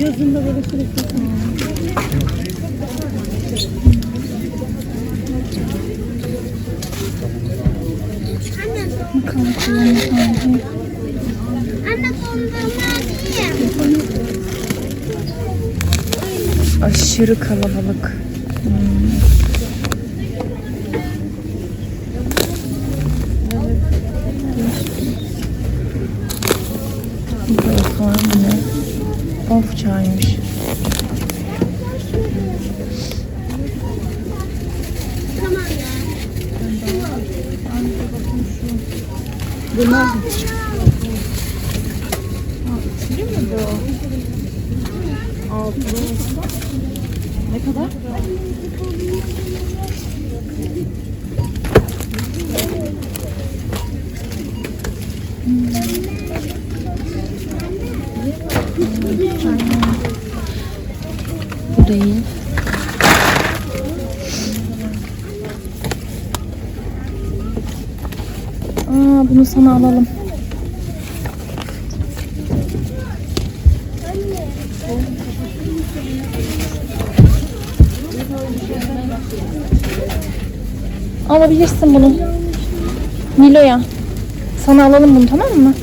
Yazında böyle sürekli. Aşırı kalabalık. Hmm. Böyle sonra bu ne? Of ya. Bunlar altılı. Ne kadar? Bu değil. Aa, bunu sana alalım. Alabilirsin bunu. Nilo'ya. Sana alalım bunu tamam mı?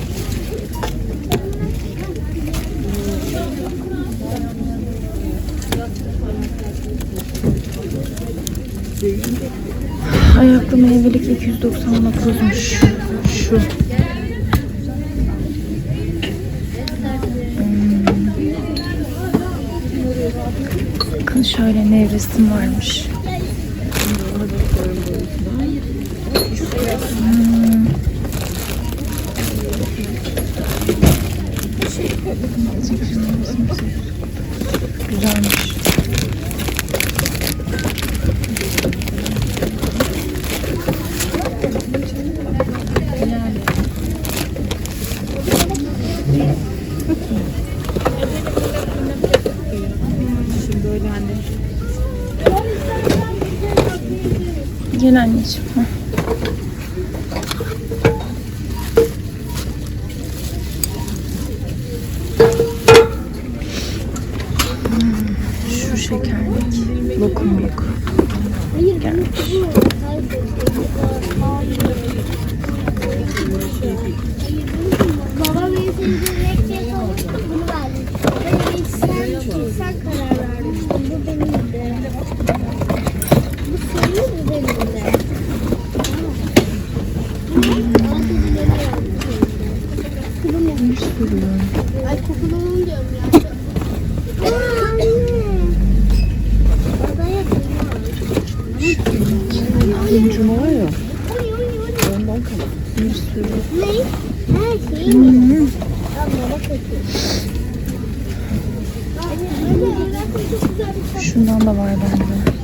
Meyvelik 299'muş. Şu. Hmm. Bakın şöyle nevresim varmış. Hmm. Gel anneciğim. Heh. Şu şekerlik. Lokumluk. Hayır Gelmiş. Baba beni sevdirecek diye sormuştu bunu verdim. Ben sen, sen karar vermiştin. Bu benimdi. Bu senin bu benimdi. Bir sürü. Ay kokulu diyorum ya. Aa, anne. Babaya Tuncuma var ya. Ondan kalan. Bir sürü. Ne? Her şey mi? Hmm. Abla bak bakayım. Anne böyle çok güzel bir şey. Şundan da var bende.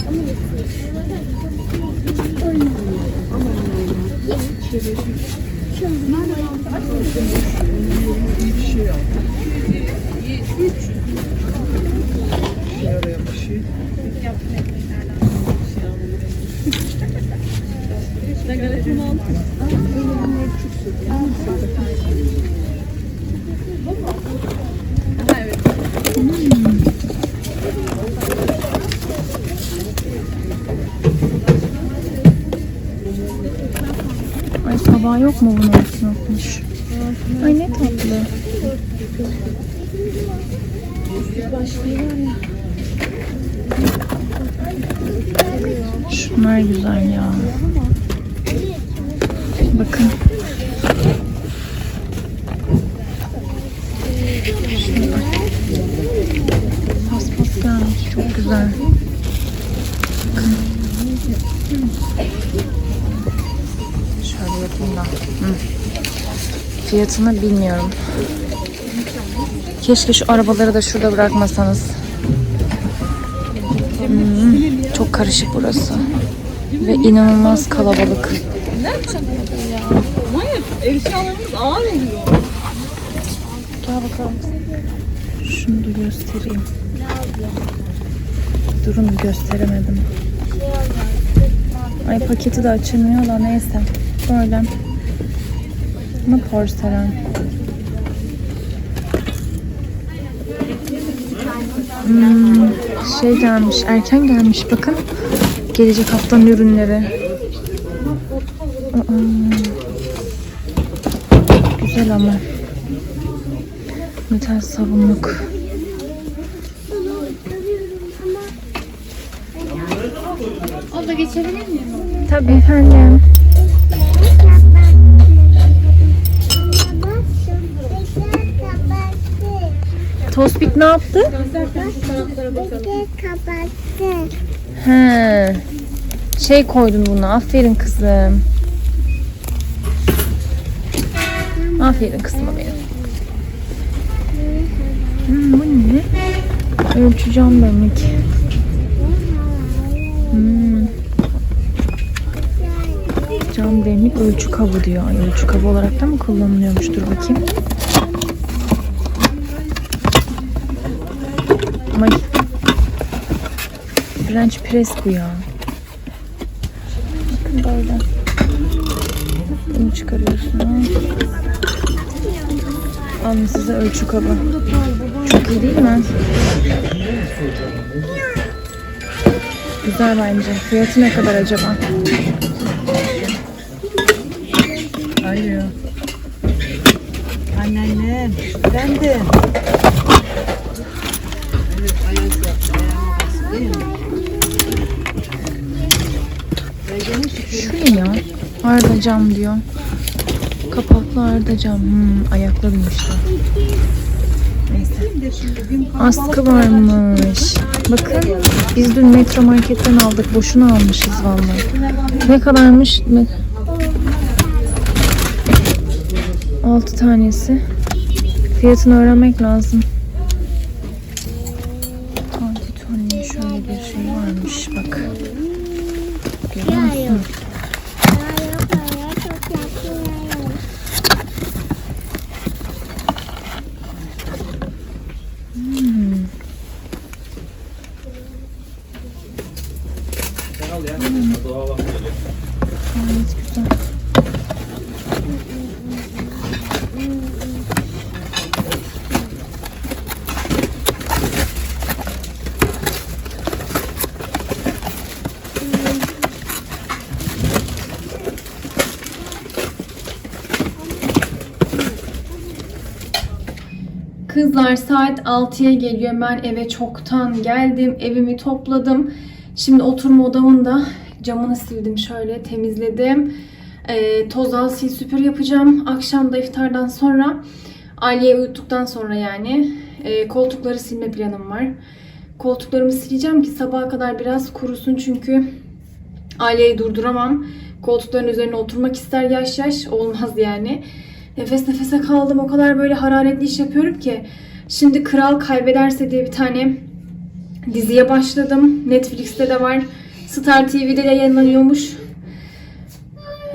Ay tabağı yok mu bunun unutmuş. Ay ne tatlı. Şunlar güzel ya. Bakın. Bak. Paspas gelmiş. Çok güzel. Bakın. Şöyle yapayım da. Fiyatını bilmiyorum. Keşke şu arabaları da şurada bırakmasanız. Hmm, çok karışık burası. Ve inanılmaz kalabalık. Ne yapacağım ya? Maya eşyalarımız ağır oluyor. Gel bakalım. Şunu da göstereyim. Durun gösteremedim. Ay paketi de açılmıyor da neyse. Böyle. Ama porselen. Hmm, şey gelmiş, erken gelmiş bakın. Gelecek haftanın ürünleri. Aa, güzel ama. Metal sabunluk. Abla geçebilir miyim? Tabii efendim. Tospik ne yaptı? Kapattı. He. Şey koydun buna. Aferin kızım. Aferin kızıma benim. Hmm, bu ne? Ölçü cam demlik. Hmm. Cam demlik ölçü kabı diyor. Ay, ölçü kabı olarak da mı kullanılıyormuş? Dur bakayım. Ay. French press bu ya. Bakın böyle. Bunu çıkarıyorsun. Alın size ölçü kabı. Çok iyi değil mi? Güzel bence. Fiyatı ne kadar acaba? Anneannem. Efendim. Evet, ayaz yaptı. Ayağıma bastı değil mi? Şu ne ya? Cam diyor. Kapaklı arda cam. Hmm, ayaklarım işte. Askı varmış. Bakın biz dün metro marketten aldık. Boşuna almışız vallahi. Ne kadarmış? Ne? 6 tanesi. Fiyatını öğrenmek lazım. Antitonin şöyle bir şey varmış bak. Görüyor musun? Hmm. Kızlar saat 6'ya geliyor. Ben eve çoktan geldim. Evimi topladım. Şimdi oturma odamın da camını sildim şöyle temizledim. Ee, toz al sil süpür yapacağım. Akşam da iftardan sonra Aliye'yi uyuttuktan sonra yani e, koltukları silme planım var. Koltuklarımı sileceğim ki sabaha kadar biraz kurusun çünkü Aliye'yi durduramam. Koltukların üzerine oturmak ister yaş yaş olmaz yani. Nefes nefese kaldım. O kadar böyle hararetli iş yapıyorum ki. Şimdi Kral Kaybederse diye bir tane diziye başladım. Netflix'te de var. Star TV'de de yayınlanıyormuş.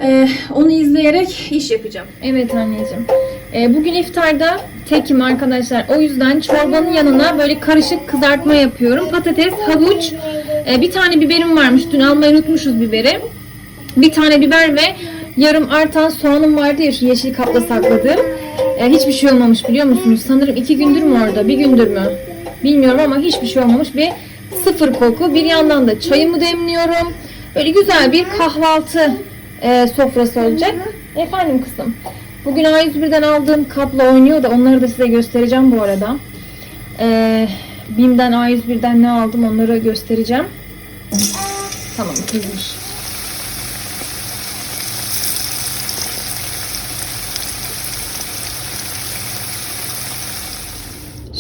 Ee, onu izleyerek iş yapacağım. Evet anneciğim. Ee, bugün iftarda tekim arkadaşlar. O yüzden çorbanın yanına böyle karışık kızartma yapıyorum. Patates, havuç, e, bir tane biberim varmış. Dün almayı unutmuşuz biberi. Bir tane biber ve yarım artan soğanım vardı ya şu yeşil kapta sakladığım. E, hiçbir şey olmamış biliyor musunuz? Sanırım iki gündür mü orada? Bir gündür mü? Bilmiyorum ama hiçbir şey olmamış. Bir sıfır koku. Bir yandan da çayımı demliyorum. Böyle güzel bir kahvaltı e, sofrası olacak. Efendim kızım. Bugün A101'den aldığım kapla oynuyor da onları da size göstereceğim bu arada. E, BİM'den A101'den ne aldım onları göstereceğim. Tamam kızmış.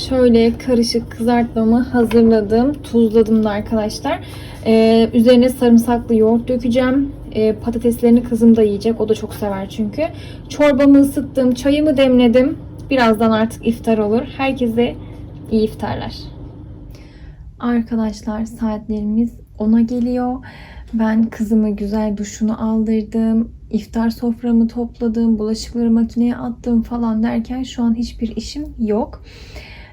Şöyle karışık kızartmamı hazırladım. Tuzladım da arkadaşlar. Ee, üzerine sarımsaklı yoğurt dökeceğim. Ee, patateslerini kızım da yiyecek. O da çok sever çünkü. Çorbamı ısıttım. Çayımı demledim. Birazdan artık iftar olur. Herkese iyi iftarlar. Arkadaşlar saatlerimiz 10'a geliyor. Ben kızıma güzel duşunu aldırdım. İftar soframı topladım. Bulaşıkları makineye attım falan derken şu an hiçbir işim yok.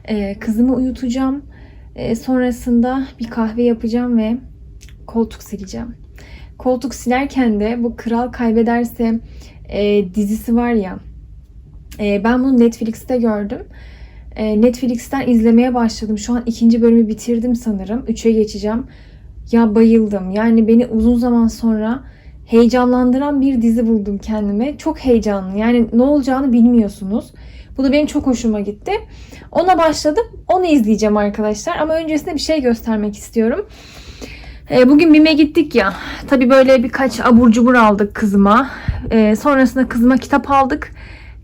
Ee, kızımı uyutacağım. Ee, sonrasında bir kahve yapacağım ve koltuk sileceğim. Koltuk silerken de bu Kral Kaybederse e, dizisi var ya. e, ben bunu Netflix'te gördüm. e, Netflix'ten izlemeye başladım. Şu an ikinci bölümü bitirdim sanırım. Üçe geçeceğim. Ya bayıldım. Yani beni uzun zaman sonra heyecanlandıran bir dizi buldum kendime. Çok heyecanlı. Yani ne olacağını bilmiyorsunuz. Bu da benim çok hoşuma gitti. Ona başladım. Onu izleyeceğim arkadaşlar. Ama öncesinde bir şey göstermek istiyorum. E, bugün BİM'e gittik ya. Tabii böyle birkaç abur cubur aldık kızıma. E, sonrasında kızıma kitap aldık.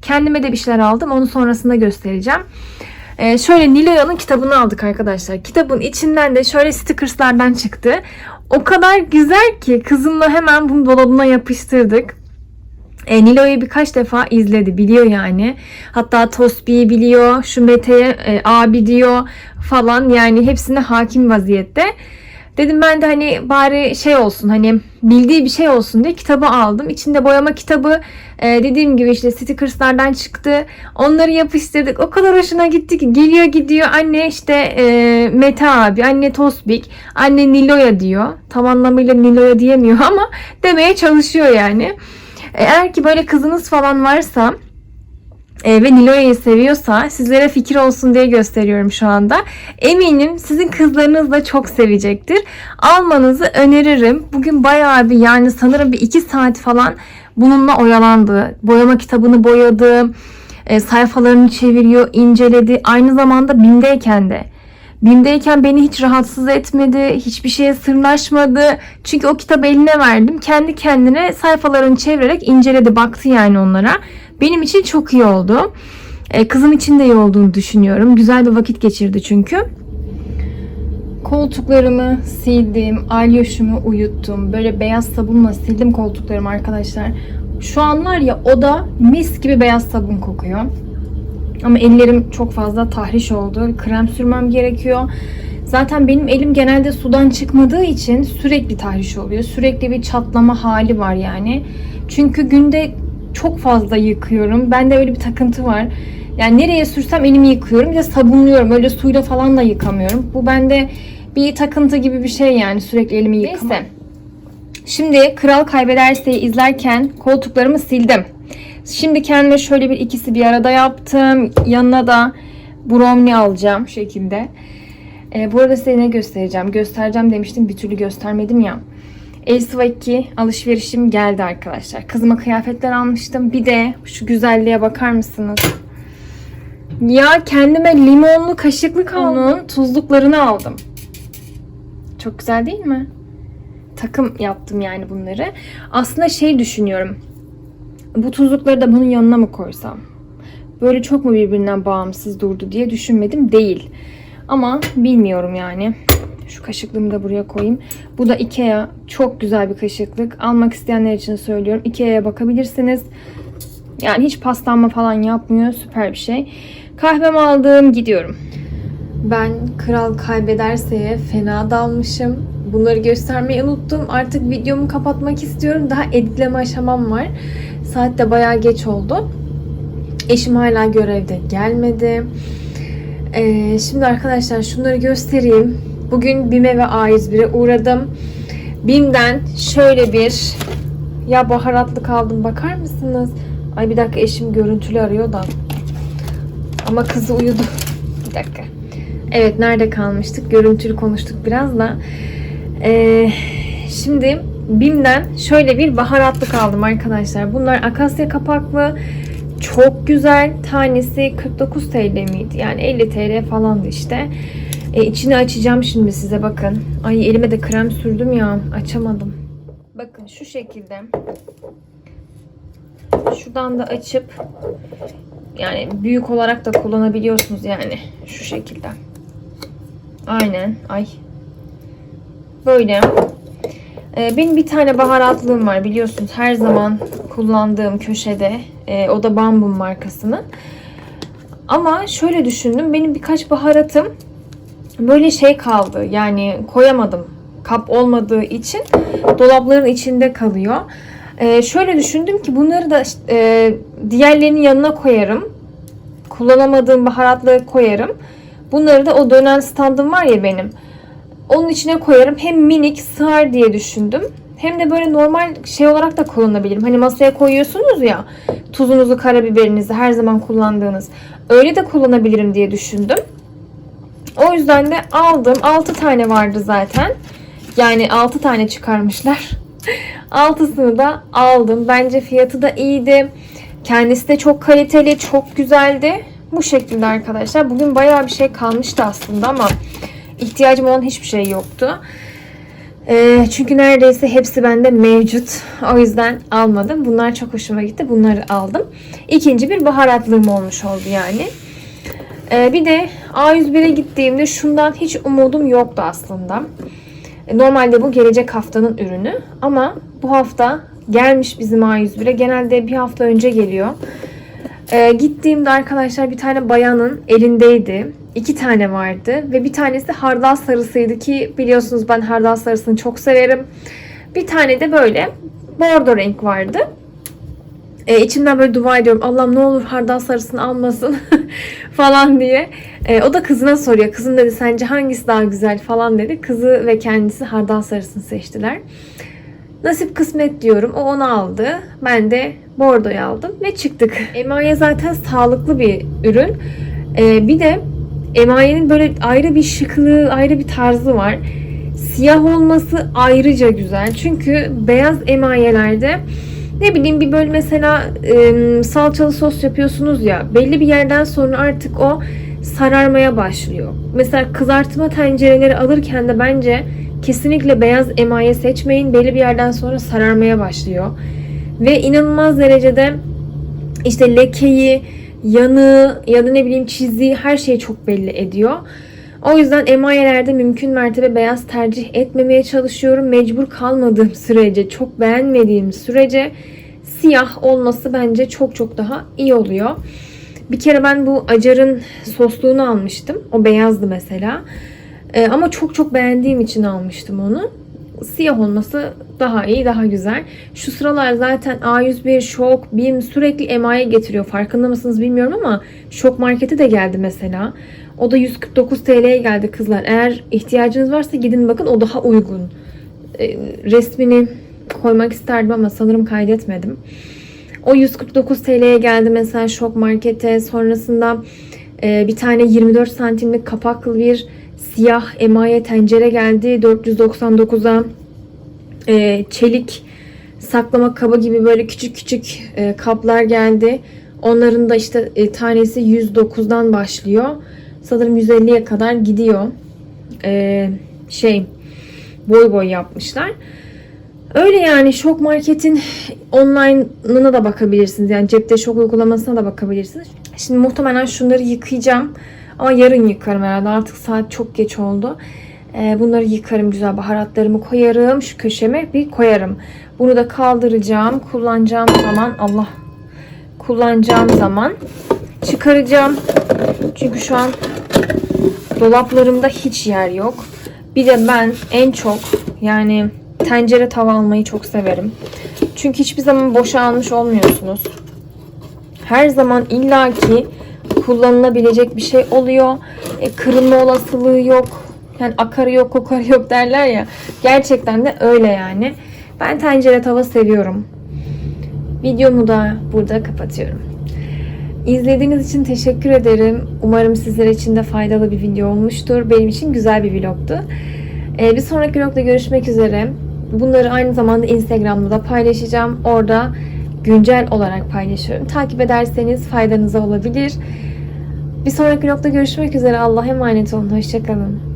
Kendime de bir şeyler aldım. Onu sonrasında göstereceğim. E, şöyle Niloya'nın kitabını aldık arkadaşlar. Kitabın içinden de şöyle stickerslardan çıktı. O kadar güzel ki kızımla hemen bunu dolabına yapıştırdık. E, Nilo'yu birkaç defa izledi. Biliyor yani. Hatta Tosbi'yi biliyor. Şu Mete'ye e, abi diyor falan. Yani hepsine hakim vaziyette. Dedim ben de hani bari şey olsun hani bildiği bir şey olsun diye kitabı aldım. İçinde boyama kitabı e, dediğim gibi işte stickerslardan çıktı. Onları yapıştırdık. O kadar hoşuna gitti ki geliyor gidiyor anne işte e, Mete abi, anne Tosbik, anne Nilo'ya diyor. Tam anlamıyla Nilo'ya diyemiyor ama demeye çalışıyor yani. Eğer ki böyle kızınız falan varsa e, ve Nilo'yu seviyorsa sizlere fikir olsun diye gösteriyorum şu anda. Eminim sizin kızlarınız da çok sevecektir. Almanızı öneririm. Bugün bayağı bir yani sanırım bir iki saat falan bununla oyalandı. Boyama kitabını boyadı. e, sayfalarını çeviriyor, inceledi. Aynı zamanda BİM'deyken de. BİM'deyken beni hiç rahatsız etmedi. Hiçbir şeye sırnaşmadı. Çünkü o kitabı eline verdim. Kendi kendine sayfalarını çevirerek inceledi. Baktı yani onlara. Benim için çok iyi oldu. Ee, kızım için de iyi olduğunu düşünüyorum. Güzel bir vakit geçirdi çünkü. Koltuklarımı sildim. Alyoşumu uyuttum. Böyle beyaz sabunla sildim koltuklarımı arkadaşlar. Şu an var ya oda mis gibi beyaz sabun kokuyor. Ama ellerim çok fazla tahriş oldu. Krem sürmem gerekiyor. Zaten benim elim genelde sudan çıkmadığı için sürekli tahriş oluyor. Sürekli bir çatlama hali var yani. Çünkü günde çok fazla yıkıyorum. Bende öyle bir takıntı var. Yani nereye sürsem elimi yıkıyorum. Bir de sabunluyorum. Öyle suyla falan da yıkamıyorum. Bu bende bir takıntı gibi bir şey yani sürekli elimi yıkamak. Neyse. Şimdi Kral Kaybederse'yi izlerken koltuklarımı sildim. Şimdi kendime şöyle bir ikisi bir arada yaptım. Yanına da brownie alacağım şu şekilde. Ee, bu arada size ne göstereceğim? Göstereceğim demiştim bir türlü göstermedim ya. Elsivaki alışverişim geldi arkadaşlar. Kızıma kıyafetler almıştım. Bir de şu güzelliğe bakar mısınız? Ya kendime limonlu kaşıklık onun tuzluklarını aldım. Çok güzel değil mi? Takım yaptım yani bunları. Aslında şey düşünüyorum. Bu tuzlukları da bunun yanına mı koysam? Böyle çok mu birbirinden bağımsız durdu diye düşünmedim. Değil. Ama bilmiyorum yani. Şu kaşıklığımı da buraya koyayım. Bu da Ikea. Çok güzel bir kaşıklık. Almak isteyenler için söylüyorum. Ikea'ya bakabilirsiniz. Yani hiç paslanma falan yapmıyor. Süper bir şey. Kahvemi aldım. Gidiyorum. Ben kral kaybederseye fena dalmışım. Bunları göstermeyi unuttum. Artık videomu kapatmak istiyorum. Daha editleme aşamam var. Saat de bayağı geç oldu. Eşim hala görevde gelmedi. Ee, şimdi arkadaşlar şunları göstereyim. Bugün BİM'e ve A101'e uğradım. BİM'den şöyle bir ya baharatlık aldım bakar mısınız? Ay bir dakika eşim görüntülü arıyor da. Ama kızı uyudu. Bir dakika. Evet nerede kalmıştık? Görüntülü konuştuk biraz da. Ee, şimdi BİM'den şöyle bir baharatlık aldım arkadaşlar. Bunlar akasya kapaklı. Çok güzel. Tanesi 49 TL miydi? Yani 50 TL falandı işte. E, içini açacağım şimdi size bakın. Ay elime de krem sürdüm ya. Açamadım. Bakın şu şekilde. Şuradan da açıp yani büyük olarak da kullanabiliyorsunuz yani. Şu şekilde. Aynen. Ay. Böyle. Ee, benim bir tane baharatlığım var biliyorsunuz. Her zaman kullandığım köşede. Ee, o da Bambum markasının. Ama şöyle düşündüm. Benim birkaç baharatım böyle şey kaldı. Yani koyamadım. Kap olmadığı için dolapların içinde kalıyor. Ee, şöyle düşündüm ki bunları da e, diğerlerinin yanına koyarım. Kullanamadığım baharatları koyarım. Bunları da o dönen standım var ya benim. Onun içine koyarım. Hem minik sığar diye düşündüm. Hem de böyle normal şey olarak da kullanabilirim. Hani masaya koyuyorsunuz ya tuzunuzu, karabiberinizi her zaman kullandığınız. Öyle de kullanabilirim diye düşündüm. O yüzden de aldım. 6 tane vardı zaten. Yani 6 tane çıkarmışlar. Altısını da aldım. Bence fiyatı da iyiydi. Kendisi de çok kaliteli, çok güzeldi. Bu şekilde arkadaşlar. Bugün bayağı bir şey kalmıştı aslında ama ihtiyacım olan hiçbir şey yoktu. Ee, çünkü neredeyse hepsi bende mevcut. O yüzden almadım. Bunlar çok hoşuma gitti. Bunları aldım. İkinci bir baharatlığım olmuş oldu yani. Ee, bir de A101'e gittiğimde şundan hiç umudum yoktu aslında. E, Normalde bu gelecek haftanın ürünü ama bu hafta gelmiş bizim A101'e. Genelde bir hafta önce geliyor. Ee, gittiğimde arkadaşlar bir tane bayanın elindeydi. İki tane vardı ve bir tanesi hardal sarısıydı ki biliyorsunuz ben hardal sarısını çok severim. Bir tane de böyle bordo renk vardı. Ee, içimden böyle dua ediyorum. Allah'ım ne olur hardal sarısını almasın falan diye. Ee, o da kızına soruyor. Kızım dedi sence hangisi daha güzel falan dedi. Kızı ve kendisi hardal sarısını seçtiler. Nasip kısmet diyorum. O onu aldı. Ben de bordoyu aldım ve çıktık. Emaye zaten sağlıklı bir ürün. Ee, bir de emayenin böyle ayrı bir şıklığı, ayrı bir tarzı var. Siyah olması ayrıca güzel. Çünkü beyaz emayelerde ne bileyim bir böyle mesela e, salçalı sos yapıyorsunuz ya belli bir yerden sonra artık o sararmaya başlıyor. Mesela kızartma tencereleri alırken de bence kesinlikle beyaz emaye seçmeyin. Belli bir yerden sonra sararmaya başlıyor. Ve inanılmaz derecede işte lekeyi, yanığı ya da ne bileyim çizdiği her şeyi çok belli ediyor. O yüzden emayelerde mümkün mertebe beyaz tercih etmemeye çalışıyorum. Mecbur kalmadığım sürece, çok beğenmediğim sürece siyah olması bence çok çok daha iyi oluyor. Bir kere ben bu acarın sosluğunu almıştım. O beyazdı mesela. Ee, ama çok çok beğendiğim için almıştım onu. Siyah olması daha iyi, daha güzel. Şu sıralar zaten A101, Şok, BİM sürekli emaye getiriyor. Farkında mısınız bilmiyorum ama Şok Market'e de geldi mesela. O da 149 TL'ye geldi kızlar. Eğer ihtiyacınız varsa gidin bakın o daha uygun. Ee, resmini koymak isterdim ama sanırım kaydetmedim. O 149 TL'ye geldi mesela Şok Market'e. Sonrasında e, bir tane 24 santimlik kapaklı bir siyah emaye tencere geldi 499'a. E, çelik saklama kabı gibi böyle küçük küçük e, kaplar geldi. Onların da işte e, tanesi 109'dan başlıyor. Sanırım 150'ye kadar gidiyor. E, şey boy boy yapmışlar. Öyle yani Şok Market'in online'ına da bakabilirsiniz. Yani cepte şok uygulamasına da bakabilirsiniz. Şimdi muhtemelen şunları yıkayacağım. Ama yarın yıkarım herhalde. Artık saat çok geç oldu. Ee, bunları yıkarım güzel. Baharatlarımı koyarım. Şu köşeme bir koyarım. Bunu da kaldıracağım. Kullanacağım zaman Allah kullanacağım zaman çıkaracağım. Çünkü şu an dolaplarımda hiç yer yok. Bir de ben en çok yani tencere tava almayı çok severim. Çünkü hiçbir zaman boşa almış olmuyorsunuz. Her zaman illaki kullanılabilecek bir şey oluyor. E, kırılma olasılığı yok. Yani akarı yok, kokarı yok derler ya. Gerçekten de öyle yani. Ben tencere tava seviyorum. Videomu da burada kapatıyorum. İzlediğiniz için teşekkür ederim. Umarım sizler için de faydalı bir video olmuştur. Benim için güzel bir vlogtu. Ee, bir sonraki vlogda görüşmek üzere. Bunları aynı zamanda Instagram'da da paylaşacağım. Orada güncel olarak paylaşıyorum. Takip ederseniz faydanıza olabilir. Bir sonraki vlogda görüşmek üzere. Allah'a emanet olun. Hoşçakalın.